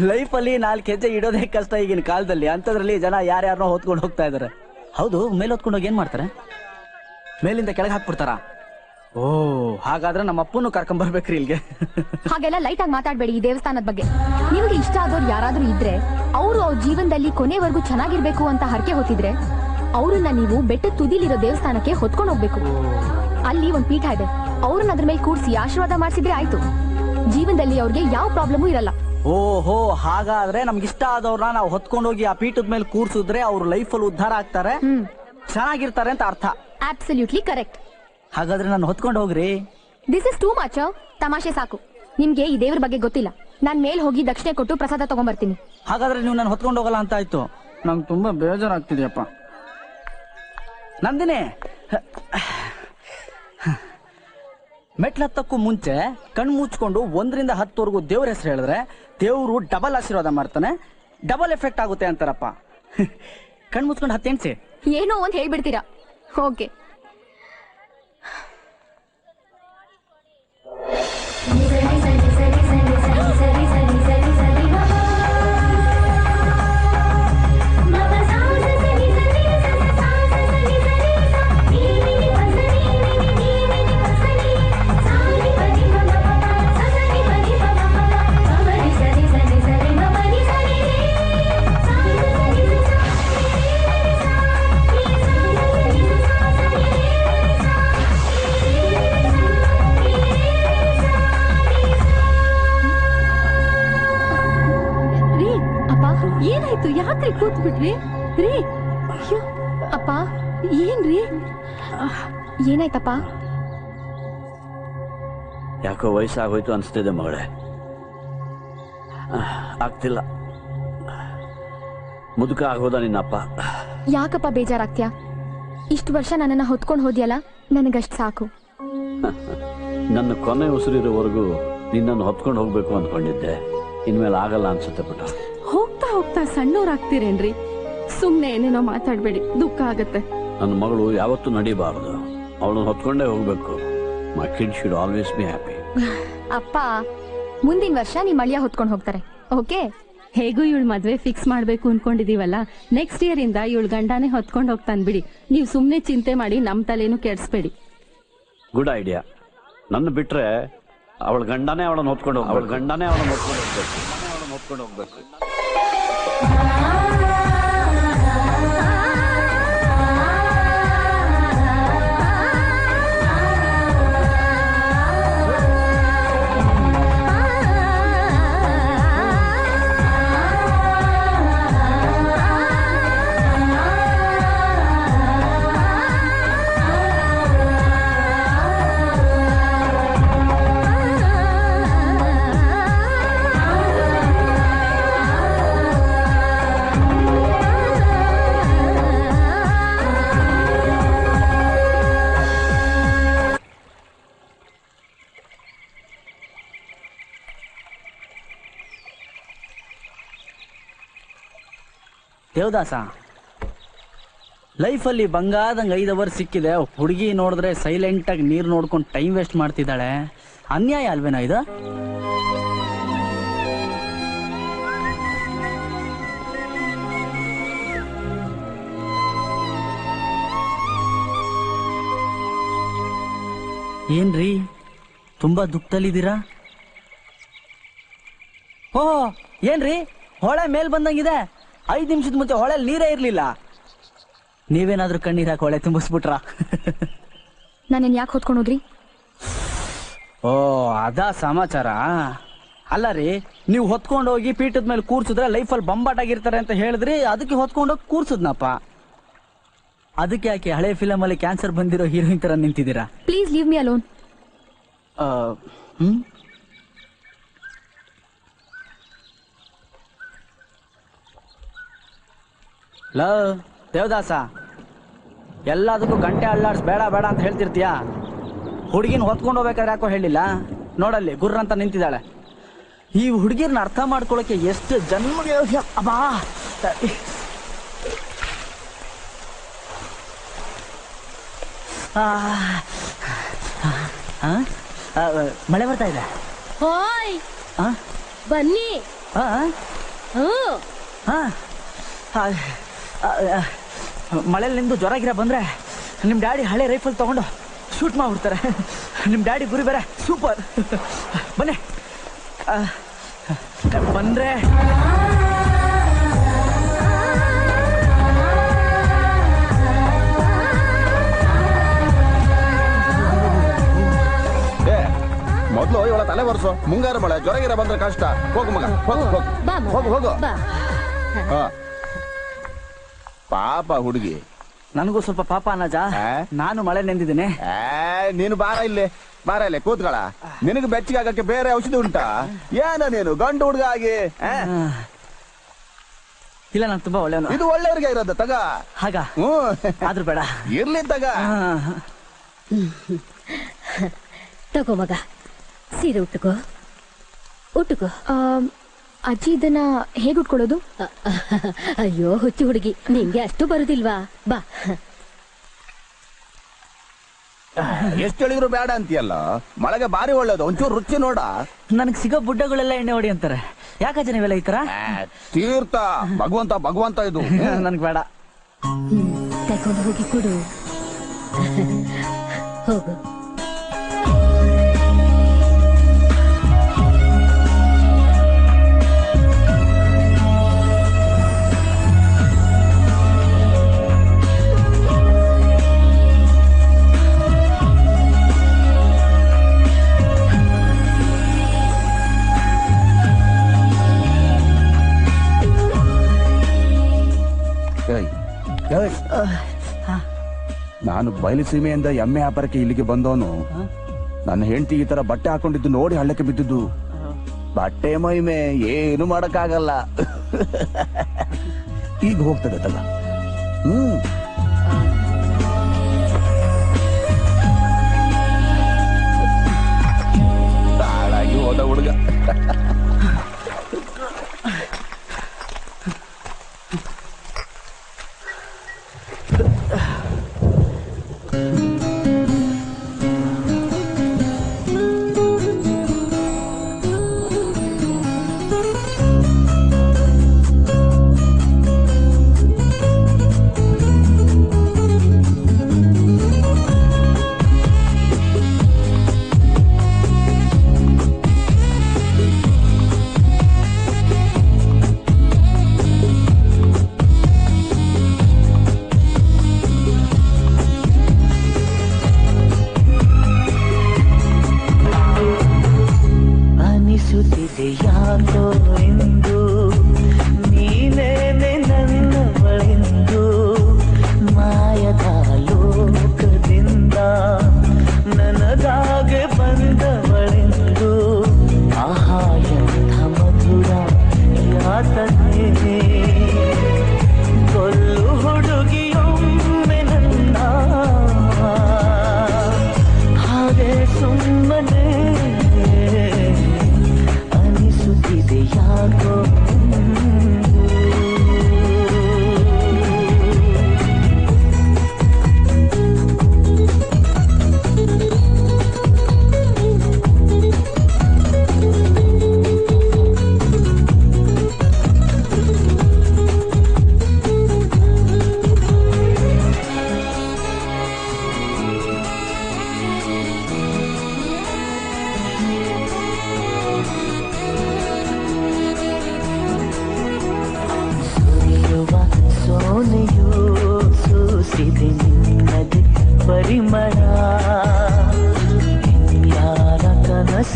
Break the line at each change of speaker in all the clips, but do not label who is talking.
ಲೈಫಲ್ಲಿ ನಾಲ್ಕು ಹೆಜ್ಜೆ ಇಡೋದೇ ಕಷ್ಟ ಈಗಿನ ಕಾಲದಲ್ಲಿ. ಅಂತದ್ರಲ್ಲಿ ಜನ ಯಾರ್ಯಾರನೋ ಹೊತ್ಕೊಂಡು ಹೋಗ್ತಾ ಇದಾರೆ. ಹೌದು, ಮೇಲೆ ಹೊತ್ಕೊಂಡು ಹೋಗಿ ಏನ್ ಮಾಡ್ತಾರೆ? ಮೇಲಿಂದ ಕೆಳಗೆ ಹಾಕ್ಬಿಡ್ತಾರ? ಓ, ಹಾಗಾದ್ರೆ ನಮ್ಮ ಅಪ್ಪನು ಕರ್ಕೊಂಡ್ ಬರ್ಬೇಕ್ರಿ ಇಲ್ಲಿಗೆ.
ಹಾಗೆಲ್ಲ ಲೈಟ್ ಆಗಿ ಮಾತಾಡ್ಬೇಡಿ ಈ ದೇವಸ್ಥಾನದ ಬಗ್ಗೆ. ನಿಮ್ಗೆ ಇಷ್ಟ ಆದವ್ರು ಯಾರಾದ್ರೂ ಇದ್ರೆ, ಅವರು ಅವ್ರ ಜೀವನದಲ್ಲಿ ಕೊನೆವರೆಗೂ ಚೆನ್ನಾಗಿರ್ಬೇಕು ಅಂತ ಹರಕೆ ಹೊತ್ತಿದ್ರೆ, ಅವ್ರನ್ನ ನೀವು ಬೆಟ್ಟ ತುದಿಲಿರೋ ದೇವಸ್ಥಾನಕ್ಕೆ ಹೊತ್ಕೊಂಡು ಹೋಗ್ಬೇಕು. ಅಲ್ಲಿ ಒಂದ್ ಪೀಠ ಇದೆ. ಅವ್ರನ್ನ ಅದ್ರ ಮೇಲೆ ಕೂಡಿಸಿ ಆಶೀರ್ವಾದ ಮಾಡಿಸಿದ್ರೆ ಆಯ್ತು. ಜೀವನದಲ್ಲಿ ಅವ್ರಿಗೆ ಯಾವ ಪ್ರಾಬ್ಲಮೂ ಇರಲ್ಲ.
ಓಹೋ ಹಾಗಾದ್ರೆ ನಮ್ಗೆ ಇಷ್ಟ ಆದವ್ರನ್ನ ನಾವು ಹೊತ್ಕೊಂಡು ಹೋಗಿ ಆ ಪೀಠದ ಮೇಲೆ ಕೂರ್ಸಿದ್ರೆ ಅವ್ರ ಲೈಫಲ್ಲಿ ಉದ್ಧಾರ ಆಗ್ತಾರೆ.
ಹ್ಮ್.
ಚೆನ್ನಾಗಿರ್ತಾರೆ ಅಂತ ಅರ್ಥ.
ಅಬ್ಸಲ್ಯೂಟ್ಲಿ ಕರೆಕ್ಟ್
ಹಾಗಾದ್ರೆ ನಾನು ಹೊತ್ಕೊಂಡು ಹೋಗ್ರಿ.
ದಿಸ್ ಇಸ್ ಟೂ ಮಚ್ ತಮಾಷೆ ಸಾಕು. ನಿಮ್ಗೆ ಈ ದೇವ್ರ ಬಗ್ಗೆ ಗೊತ್ತಿಲ್ಲ. ನಾನ್ ಮೇಲ್ ಹೋಗಿ ದಕ್ಷಿಣೆ ಕೊಟ್ಟು ಪ್ರಸಾದ ತಗೊಂಡ್ಬರ್ತೀನಿ
ಹಾಗಾದ್ರೆ ನೀವು ನಾನು ಹೊತ್ಕೊಂಡು ಹೋಗಲ್ಲ ಅಂತ ಆಯ್ತು. ನಂಗೆ ತುಂಬಾ ಬೇಜಾರಾಗ್ತಿದೆಯಪ್ಪ. ನಂದಿನಿ! ಮೆಟ್ಲತ್ತಕ್ಕೂ ಮುಂಚೆ ಕಣ್ಣು ಮುಚ್ಕೊಂಡು ಒಂದರಿಂದ ಹತ್ತುವರೆಗೂ ದೇವ್ರ ಹೆಸರು ಹೇಳಿದ್ರೆ ದೇವರು ಡಬಲ್ ಆಶೀರ್ವಾದ ಮಾಡ್ತಾನೆ ಡಬಲ್ ಎಫೆಕ್ಟ್ ಆಗುತ್ತೆ ಅಂತಾರಪ್ಪ. ಕಣ್ ಮುಚ್ಕೊಂಡು ಹತ್ತೆಣ್ಸಿ
ಏನೋ ಒಂದು ಹೇಳ್ಬಿಡ್ತೀರಾ? ಓಕೆ ಏನಾಯ್ತಪ್ಪ
ಯಾಕೋ ವಯಸ್ಸಾಗೋಯ್ತು ಅನಿಸ್ತಿದೆ ಮಗಳೇ. ಆಹ್, ಆಗ್ತಿಲ್ಲ. ಮುದುಕ ಆಗೋದ ನಿನ್ನಪ್ಪ.
ಯಾಕಪ್ಪ ಬೇಜಾರಾಗ್ತ್ಯಾ? ಇಷ್ಟು ವರ್ಷ ನನ್ನನ್ನ ಹೊತ್ಕೊಂಡು ಹೋದ್ಯಲ್ಲ ನನಗಷ್ಟ್ ಸಾಕು.
ನನ್ನ ಕೊನೆ ಉಸಿರಿರೋವರೆಗೂ ನಿನ್ನನ್ನು ಹೊತ್ಕೊಂಡು ಹೋಗ್ಬೇಕು ಅಂದ್ಕೊಂಡಿದ್ದೆ. ಇನ್ಮೇಲೆ ಆಗಲ್ಲ ಅನ್ಸುತ್ತೆ ಪುಟ
ಹೋಗ್ತಾ ಹೋಗ್ತಾ ಸಣ್ಣವ್ರಾಗ್ತೀರೇನ್ರಿ? ಸುಮ್ನೆ ಏನೇನೋ ಮಾತಾಡ್ಬೇಡಿ ದುಃಖ ಆಗತ್ತೆ.
ನನ್ನ ಮಗಳು ಯಾವತ್ತೂ ನಡಿಬಾರದು. ಅವಳನ್ನು ಹೊತ್ಕೊಂಡೇ ಹೋಗ್ಬೇಕು. My kid should always be happy
ಅಪ್ಪ ಮುಂದಿನ ವರ್ಷ ನೀ ಅಳಿಯ ಹೊತ್ಕೊಂಡು ಹೋಗ್ತಾರೆ ಓಕೆ?
ಹೇಗೂ ಇವಳು ಮದ್ವೆ ಫಿಕ್ಸ್ ಮಾಡ್ಬೇಕು ಅನ್ಕೊಂಡಿದೀವಲ್ಲ? ನೆಕ್ಸ್ಟ್ ಇಯರ್ ಇಂದ ಇವಳು ಗಂಡನೇ ಹೊತ್ಕೊಂಡು ಹೋಗ್ತಾನ್ ಬಿಡಿ. ನೀವು ಸುಮ್ನೆ ಚಿಂತೆ ಮಾಡಿ ನಮ್ ತಲೆನೂ ಕೆಡ್ಸ್ಬೇಡಿ.
ಗುಡ್ ಐಡಿಯಾ ನನ್ನ ಬಿಟ್ರೆ ಅವಳ ಗಂಡನೇ ಅವಳನ್ನ ಹೊತ್ಕೊಂಡು ಹೋಗ್ಬೇಕು. ಅವಳ ಗಂಡನೇ ಅವಳನ್ನ ಹೊತ್ಕೊಂಡು ಹೋಗ್ಬೇಕು ಅವಳನ್ನ ಹೊತ್ಕೊಂಡು ಹೋಗ್ಬೇಕು.
ದೇವದಾಸ. ಲೈಫಲ್ಲಿ ಬಂಗಾರದಂಗೆ ಐದು ಅವರ್ ಸಿಕ್ಕಿದೆ. ಹುಡುಗಿ ನೋಡಿದ್ರೆ ಸೈಲೆಂಟ್ ಆಗಿ ನೀರು ನೋಡ್ಕೊಂಡು ಟೈಮ್ ವೇಸ್ಟ್ ಮಾಡ್ತಿದ್ದಾಳೆ. ಅನ್ಯಾಯ ಅಲ್ವೇನೋ ಇದು? ಏನ್ರಿ? ತುಂಬಾ ದುಃಖದಲ್ಲಿದ್ದೀರಾ? ಓಹೋ, ಏನ್ರಿ? ಹೊಳೆ ಮೇಲ್ ಬಂದಂಗಿದೆ. ಐದ್ ನಿಮಿಷದ ಮುಂಚೆ ಹೊಳೆಯಲ್ಲಿ ನೀರೇ ಇರ್ಲಿಲ್ಲ. ನೀವೇನಾದ್ರೂ ಕಣ್ಣೀರ್ ಹಾಕಿ ಹೊಳೆ ತುಂಬಿಸ್ಬಿಟ್ರಾ?
ನಾನೇನ್ ಯಾಕೆ ಹೊತ್ಕೊಂಡು ಹೋದ್ರಿ?
ಓ ಅದಾ ಸಮಾಚಾರ? ಅಲ್ಲ ರೀ ನೀವು ಹೊತ್ಕೊಂಡು ಹೋಗಿ ಪೀಠದ ಮೇಲೆ ಕೂರ್ಸಿದ್ರೆ ಲೈಫಲ್ಲಿ ಬಂಬಾಟಾಗಿರ್ತಾರೆ ಅಂತ ಹೇಳಿದ್ರಿ ಅದಕ್ಕೆ ಹೊತ್ಕೊಂಡೋಗಿ ಕೂರ್ಸುದ್ನಪ್ಪ. ಅದಕ್ಕೆ ಯಾಕೆ ಹಳೆ ಫಿಲಮ್ ಅಲ್ಲಿ ಕ್ಯಾನ್ಸರ್ ಬಂದಿರೋ ಹೀರೋಯಿನ್ ತರ ನಿಂತಿದ್ದೀರಾ?
ಪ್ಲೀಸ್ ಲೀವ್ ಮಿ ಅಲೋನ್
ಆ, ಹ್ಮ್ ಲೋ ದೇವದಾಸ ಎಲ್ಲದಕ್ಕೂ ಗಂಟೆ ಅಳ್ಳಾಡ್ಸ್ ಬೇಡ ಬೇಡ ಅಂತ ಹೇಳ್ತಿರ್ತೀಯ? ಹುಡುಗಿನ ಹೊತ್ಕೊಂಡು ಹೋಗ್ಬೇಕಾದ್ರೆ ಯಾಕೋ ಹೇಳಿಲ್ಲ? ನೋಡಲ್ಲಿ ಗುರ್ರ ಅಂತ ನಿಂತಿದ್ದಾಳೆ. ಈ ಹುಡುಗಿರ್ನ ಅರ್ಥ ಮಾಡ್ಕೊಳಕ್ಕೆ ಎಷ್ಟು ಜನ್ಮಗೆ ಅಬ್ಬಾ! ಮಳೆ ಬರ್ತಾ ಇದೆ. ಹೋಯ್?
ಬನ್ನಿ.
ಹಾ ಮಳೆಯಲ್ಲಿ ನಿಂದು ಜ್ವರ ಗಿರ ಬಂದ್ರೆ ನಿಮ್ ಡ್ಯಾಡಿ ಹಳೆ ರೈಫಲ್ ತಗೊಂಡು ಶೂಟ್ ಮಾಡ್ಬಿಡ್ತಾರೆ. ನಿಮ್ ಡ್ಯಾಡಿ ಗುರಿ ಬೇರೆ ಸೂಪರ್. ಬನ್ನಿ. ಬಂದರೆ ಬಂದ್ರೆ
ಏ ಮೊದ್ಲು ಇವಳ ತಲೆ ಬರ್ಸು ಮುಂಗಾರು ಮಳೆ ಜ್ವರ ಗಿರ ಬಂದ್ರೆ ಕಷ್ಟ. ಹೋಗು ಮಗ ಹೋಗು ಹೋಗು. ಹೋಗು ಹೋಗು.
ಬಾ.
ಹಾ. ಪಾಪ ಹುಡುಗಿ.
ನನಗೂ ಸ್ವಲ್ಪ ಪಾಪ ಅನ್ನಜ
ಆ?
ನಾನು ಮಳೆ ನೆಂದಿದ್ದೀನಿ.
ಏ ನೀನು ಬಾರ ಇಲ್ಲಿ ಬಾರ ಇಲ್ಲಿ ಕೂತ್ಗಳ ನಿನಗೆ ಬೆಚ್ಚಿಗೆ ಆಗಕ್ಕೆ ಬೇರೆ ಔಷಧಿ ಉಂಟಾ? ಏನ ನೀನು ಗಂಡು ಹುಡುಗ ಆಗಿ ಆ?
ಆ. ಇಲ್ಲ ನಾನು ತುಂಬಾ ಒಳ್ಳೆಯವನು.
ಇದು ಒಳ್ಳೆಯವ್ರಿಗೆ ಇರೋದು ತಗ.
ಹಾಗ?
ಹ್ಮ್
ಆದ್ರೂ ಬೇಡ.
ಇರ್ಲಿ ತಗ.
ಆ,
ತಗೋ ಮಗ ಸೀರೆ ಉಟ್ಟುಕೋ. ಉಟ್ಟುಕೋ. ಅಜ್ಜಿ ಇದನ್ನ ಹೇಗೆ ಉಟ್ಕೊಳ್ಳೋದು? ಅಯ್ಯೋ ಹುಚ್ಚು ಹುಡುಗಿ ನಿಂಗೆ ಅಷ್ಟು ಬರುದಿಲ್ವಾ? ಬಾ.
ಎಷ್ಟು ಹೇಳಿದ್ರು ಬೇಡ ಅಂತೀಯಲ್ಲ? ಮಳೆಗೆ ಬಾರಿ ಒಳ್ಳೇದು ಒಂಚೂರು ರುಚಿ ನೋಡ.
ನನಗೆ ಸಿಗೋ ಬುಡ್ಡಗಳೆಲ್ಲ ಎಣ್ಣೆ ಹೊಡಿ ಅಂತಾರೆ. ಯಾಕಜ್ಜ ನೀವೆಲ್ಲ ಈ ತರ?
ತೀರ್ಥ. ಭಗವಂತ ಭಗವಂತ ಇದು.
ನನ್ಗೆ ಬೇಡ.
ತಗೊಂಡು ಹೋಗಿ ಕೊಡು. ಹೋಗು.
ನಾನು ಬಯಲು ಸೀಮೆಯಿಂದ ಎಮ್ಮೆ ವ್ಯಾಪಾರಕ್ಕೆ ಇಲ್ಲಿಗೆ ಬಂದವನು. ನನ್ನ ಹೆಂಡತಿ ಈ ತರ ಬಟ್ಟೆ ಹಾಕೊಂಡಿದ್ದು ನೋಡಿ ಹಳ್ಳಕ್ಕೆ ಬಿದ್ದಿದ್ದು. ಬಟ್ಟೆ ಮೈಮೆ ಏನು ಮಾಡಕ್ಕಾಗಲ್ಲ. ಈಗ ಹೋಗ್ತದೆ ಹ್ಮ್.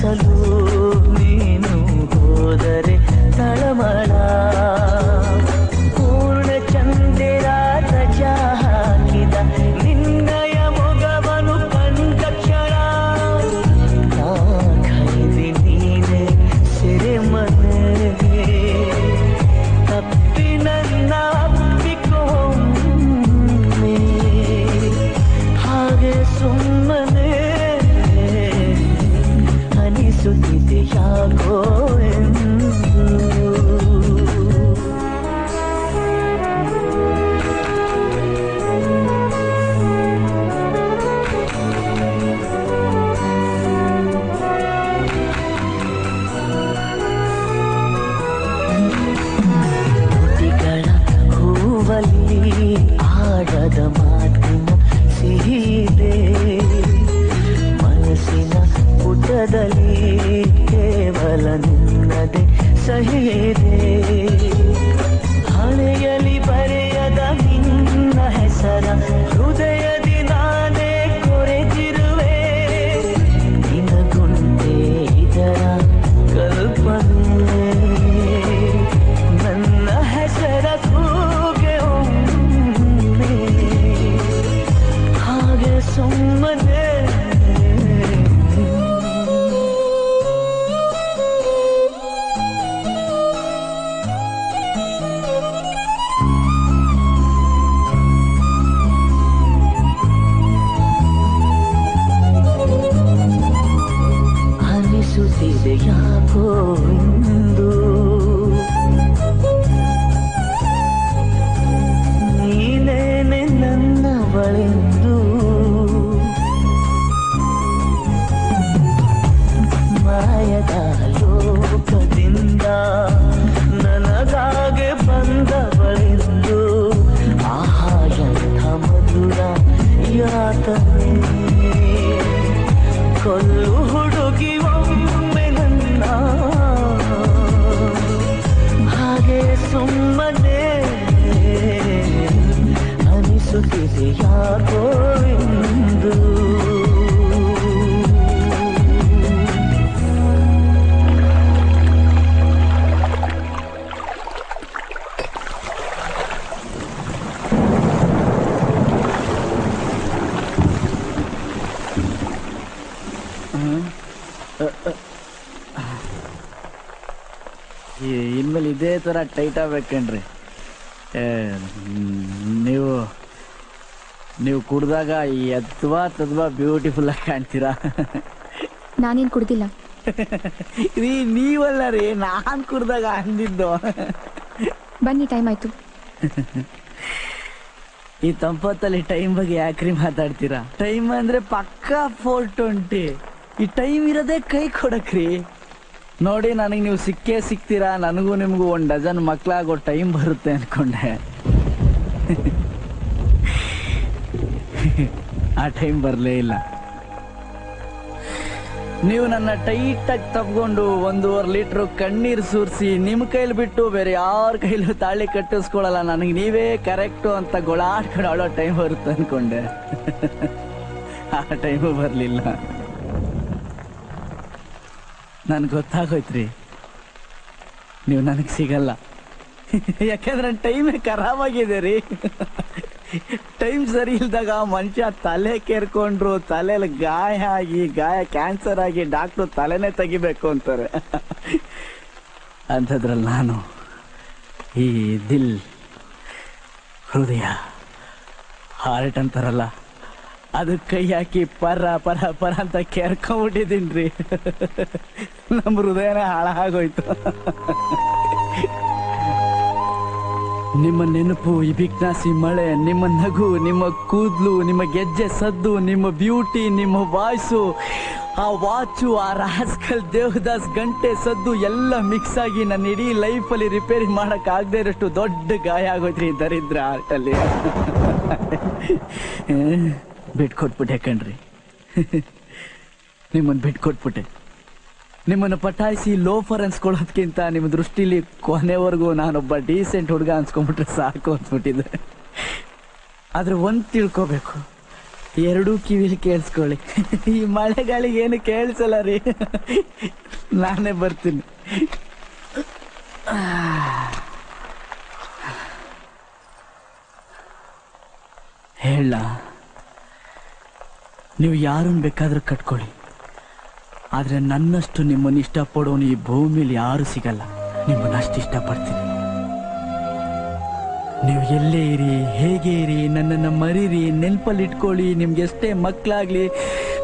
ಚಲು
ಸುತಿತೆ ಯಾಕೋ ಎಂದು
रहे ಇನ್ಮೇಲೆ ಇದೇ ಥರ ಟೈಟ್ ಆಗ್ಬೇಕೇನ್ರಿ? ನೀವು ನೀವು ಕುಡ್ದಾಗ ಈ ಎತ್ವಾ ತದ್ವಾ ಬ್ಯೂಟಿಫುಲ್ ಆಗಿ ಕಾಣ್ತೀರಾ?
ನಾನೇನ್ ಕುಡ್ದಿಲ್ಲ.
ರೀ ನೀವಲ್ಲ ರೀ ನಾನು ಕುಡ್ದಾಗ ಅಂದಿದ್ದು.
ಬನ್ನಿ ಟೈಮ್ ಆಯ್ತು.
ಈ ತಂಪತ್ತಲ್ಲಿ ಟೈಮ್ ಬಗ್ಗೆ ಯಾಕ್ರಿ ಮಾತಾಡ್ತೀರಾ? ಟೈಮ್ ಅಂದ್ರೆ ಪಕ್ಕಾ ಫೋರ್ ಟ್ವೆಂಟಿ ಈ ಟೈಮ್ ಇರದೆ ಕೈ ಕೊಡಕ್ರಿ. ನೋಡಿ, ನನಗೆ ನೀವು ಸಿಕ್ಕೇ ಸಿಗ್ತೀರಾ ನನಗೂ ನಿಮಗೂ ಒಂದು ಡಜನ್ ಮಕ್ಕಳಾಗೋ ಟೈಮ್ ಬರುತ್ತೆ ಅನ್ಕೊಂಡೆ. ಆ ಟೈಮ್ ಬರಲೇ ಇಲ್ಲ. ನೀವು ನನ್ನ ಟೈಟ್ ಆಗಿ ತಪ್ಕೊಂಡು ಒಂದೂವರೆ ಲೀಟ್ರ್ ಕಣ್ಣೀರು ಸುರಿಸಿ ನಿಮ್ಮ ಕೈಲಿ ಬಿಟ್ಟು ಬೇರೆ ಯಾರ ಕೈಲೂ ತಾಳಿ ಕಟ್ಟಿಸ್ಕೊಳ್ಳಲ್ಲ ನನಗೆ ನೀವೇ ಕರೆಕ್ಟು ಅಂತ ಗೊಳಾಡ್ಕೊಂಡು ಟೈಮ್ ಬರುತ್ತೆ ಅನ್ಕೊಂಡೆ. ಆ ಟೈಮು ಬರಲಿಲ್ಲ. ನನ್ಗೆ ಗೊತ್ತಾಗೋಯ್ತ್ರಿ. ನೀವು ನನಗೆ ಸಿಗಲ್ಲ. ಯಾಕೆಂದ್ರೆ ಟೈಮೇ ಖರಾಬ್ ಆಗಿದೆ ರೀ ಟೈಮ್ ಸರಿ ಇಲ್ದಾಗ ಮನುಷ್ಯ ತಲೆ ಕೇರ್ಕೊಂಡ್ರು ತಲೆಯಲ್ಲಿ ಗಾಯ ಆಗಿ, ಗಾಯ ಕ್ಯಾನ್ಸರ್ ಆಗಿ ಡಾಕ್ಟ್ರು ತಲೆನೇ ತೆಗಿಬೇಕು ಅಂತಾರೆ. ಅಂಥದ್ರಲ್ಲಿ ನಾನು ಈ ದಿಲ್ ಹೃದಯ ಹಾರ್ಟ್ ಅಂತಾರಲ್ಲ ಅದು ಕೈ ಹಾಕಿ ಪರ ಪರ ಪರ ಅಂತ ಕೇರ್ಕೊಂಬಿಟ್ಟಿದ್ದೀನಿ ನಮ್ಮ ಹೃದಯನೇ ಹಾಳಾಗೋಯ್ತು. ನಿಮ್ಮ ನೆನಪು, ಈ ಬಿಗ್ನಾಸಿ ಮಳೆ, ನಿಮ್ಮ ನಗು, ನಿಮ್ಮ ಕೂದಲು, ನಿಮ್ಮ ಗೆಜ್ಜೆ ಸದ್ದು, ನಿಮ್ಮ ಬ್ಯೂಟಿ, ನಿಮ್ಮ ವಾಯ್ಸು, ಆ ವಾಚು, ಆ ರಾಸ್ಕಲ್ ದೇವದಾಸ್ ಗಂಟೆ ಸದ್ದು ಎಲ್ಲ ಮಿಕ್ಸ್ ಆಗಿ ನನ್ನ ಇಡೀ ಲೈಫಲ್ಲಿ ರಿಪೇರಿ ಮಾಡಕ್ ಆಗದೆ ಇರೋಷ್ಟು ದೊಡ್ಡ ಗಾಯ ಆಗೋಯ್ತ್ರಿ ಈ ದರಿದ್ರ ಆರ್ಟಲ್ಲಿ. ಬಿಟ್ಕೊಟ್ಬಿಟ್ಟೆ ಕಣ್ರಿ. ನಿಮ್ಮನ್ನು ಬಿಟ್ಕೊಟ್ಬಿಟ್ಟೆ. ನಿಮ್ಮನ್ನು ಪಟಾಯಿಸಿ ಲೋಫರ್ ಅನ್ಸ್ಕೊಳ್ಳೋದ್ಕಿಂತ ನಿಮ್ಮ ದೃಷ್ಟಿಲಿ ಕೊನೆವರೆಗೂ ನಾನೊಬ್ಬ ಡೀಸೆಂಟ್ ಹುಡುಗ ಅನ್ಸ್ಕೊಂಡ್ಬಿಟ್ರೆ ಸಾಕು ಅನ್ಸ್ಬಿಟ್ಟಿದ್ದೆ ಆದ್ರೆ ಒಂದ್ ತಿಳ್ಕೊಬೇಕು. ಎರಡೂ ಕಿವಿಲಿ ಕೇಳಿಸ್ಕೊಳ್ಳಿ. ಈ ಮಳೆಗಾಳಿಗೆ ಏನು ಕೇಳಿಸಲ್ಲ ರೀ. ನಾನೇ ಬರ್ತೀನಿ. ಹೇಳ. ನೀವು ಯಾರನ್ನು ಬೇಕಾದರೂ ಕಟ್ಕೊಳ್ಳಿ. ಆದರೆ ನನ್ನಷ್ಟು ನಿಮ್ಮನ್ನ ಇಷ್ಟಪಡೋನು ಈ ಭೂಮಿಲಿ ಯಾರು ಸಿಗಲ್ಲ. ನಿಮ್ಮನ್ನು ಅಷ್ಟು ಇಷ್ಟಪಡ್ತೀನಿ. ನೀವು ಎಲ್ಲೇ ಇರಿ, ಹೇಗೆ ಇರಿ, ನನ್ನನ್ನು ಮರೀರಿ, ನೆನಪಲ್ಲಿ ಇಟ್ಕೊಳ್ಳಿ, ನಿಮ್ಗೆ ಎಷ್ಟೇ ಮಕ್ಕಳಾಗಲಿ,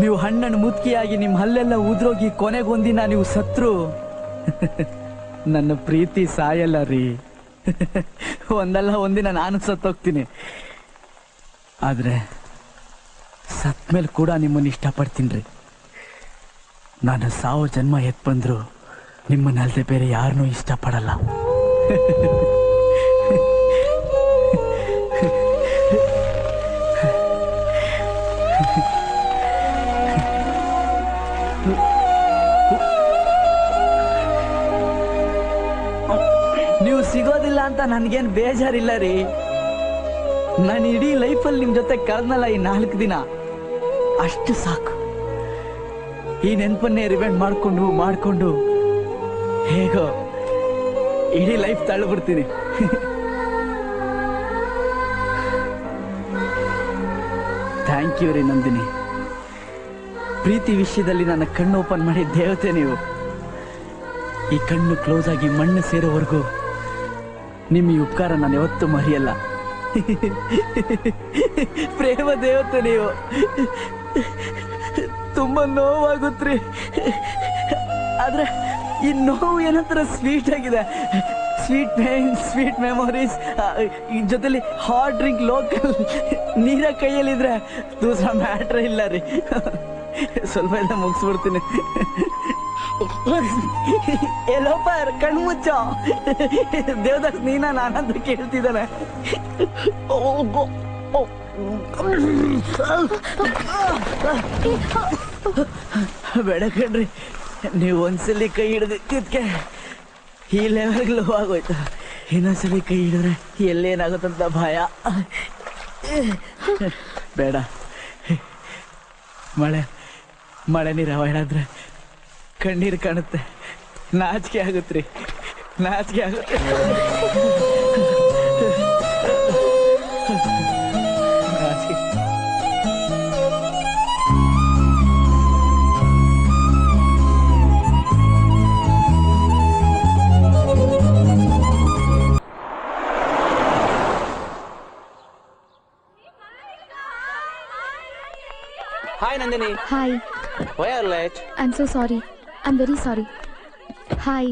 ನೀವು ಹಣ್ಣನ್ನು ಮುದುಕಿಯಾಗಿ ನಿಮ್ಮ ಹಲ್ಲೆಲ್ಲ ಉದ್ರೋಗಿ ಕೊನೆಗೊಂದಿನ ನೀವು ಸತ್ರು. ನನ್ನ ಪ್ರೀತಿ ಸಾಯಲ್ಲ ರೀ. ಒಂದಲ್ಲ ಒಂದಿನ ನಾನು ಸತ್ತೋಗ್ತೀನಿ. ಆದ್ರೆ ಸತ್ಮೇಲೆ ಕೂಡ ನಿಮ್ಮನ್ನ ಇಷ್ಟಪಡ್ತೀನಿ ರೀ. ನಾನು ಸಾವು ಜನ್ಮ ಎತ್ ಬಂದ್ರು ನಿಮ್ಮನ್ನಲ್ದೆ ಬೇರೆ ಯಾರನ್ನೂ ಇಷ್ಟಪಡಲ್ಲ. ನೀವು ಸಿಗೋದಿಲ್ಲ ಅಂತ ನನಗೇನು ಬೇಜಾರಿಲ್ಲ ರೀ. ನಾನು ಇಡೀ ಲೈಫಲ್ಲಿ ನಿಮ್ ಜೊತೆ ಕಳೆದ್ನಲ್ಲ ಈ ನಾಲ್ಕು ದಿನ. ಅಷ್ಟು ಸಾಕು. ಈ ನೆನಪನ್ನೇ ರಿವೆಂಡ್ ಮಾಡಿಕೊಂಡು ಮಾಡಿಕೊಂಡು ಹೇಗೋ ಇಡೀ ಲೈಫ್ ತಳ್ಳಿಬಿಡ್ತೀನಿ. ಥ್ಯಾಂಕ್ ಯು ರೀ ನಂದಿನಿ. ಪ್ರೀತಿ ವಿಷಯದಲ್ಲಿ ನನ್ನ ಕಣ್ಣು ಓಪನ್ ಮಾಡಿ ದೇವತೆ ನೀವು. ಈ ಕಣ್ಣು ಕ್ಲೋಸ್ ಆಗಿ ಮಣ್ಣು ಸೇರೋವರೆಗೂ ನಿಮ್ಮ ಈ ಉಪಕಾರ ನಾನು ಯಾವತ್ತೂ ಮರೆಯಲ್ಲ. ಪ್ರೇಮ ದೇವತೆ ನೀವು. ತುಂಬಾ ನೋವಾಗುತ್ತ್ರಿ ಆದ್ರೆ ಈ ನೋವು ಏನಂತರ ಸ್ವೀಟ್ ಆಗಿದೆ. ಸ್ವೀಟ್ ಪೇನ್ ಸ್ವೀಟ್ ಮೆಮೊರೀಸ್ ಜೊತೆಲಿ ಹಾಟ್ ಡ್ರಿಂಕ್ ಲೋಕಲ್ ನೀರ ಕೈಯಲ್ಲಿದ್ರೆ ದೂಸರ ಮ್ಯಾಟ್ರ್ ಇಲ್ಲ ರೀ. ಸ್ವಲ್ಪ ಎಲ್ಲ ಮುಗಿಸ್ಬಿಡ್ತೀನಿ. ಎಲ್ಲೋಪ ಕಣ್ ಮುಚ್ಚೋ. ದೇವದಾಸ್, ನೀನ ನಾನಂತ ಕೇಳ್ತಿದ್ದಾನೆ. ಬೇಡ ಕಣ್ರಿ ನೀವು ಒಂದ್ಸಲಿ ಕೈ ಹಿಡಿದಿದ್ದಕ್ಕೆ ಈ ಲೆವೆಲ್ಗೆ ಲೋ ಆಗೋಯ್ತು. ಇನ್ನೊಂದ್ಸಲಿ ಕೈ ಹಿಡಿದ್ರೆ ಎಲ್ಲೇನಾಗುತ್ತಂತ ಭಯ. ಬೇಡ. ಮಳೆ ಮಳೆ ನೀರು ಅವಾಯ್ಡ್ ಕಣ್ಣೀರು ಕಾಣುತ್ತೆ. ನಾಚಿಕೆ ಆಗುತ್ತ್ರಿ ನಾಚಿಕೆ ಆಗುತ್ತೆ. ನಾಚಿಕೆ.
Hi Nandini
hi
why are late
I am so sorry I am very sorry hi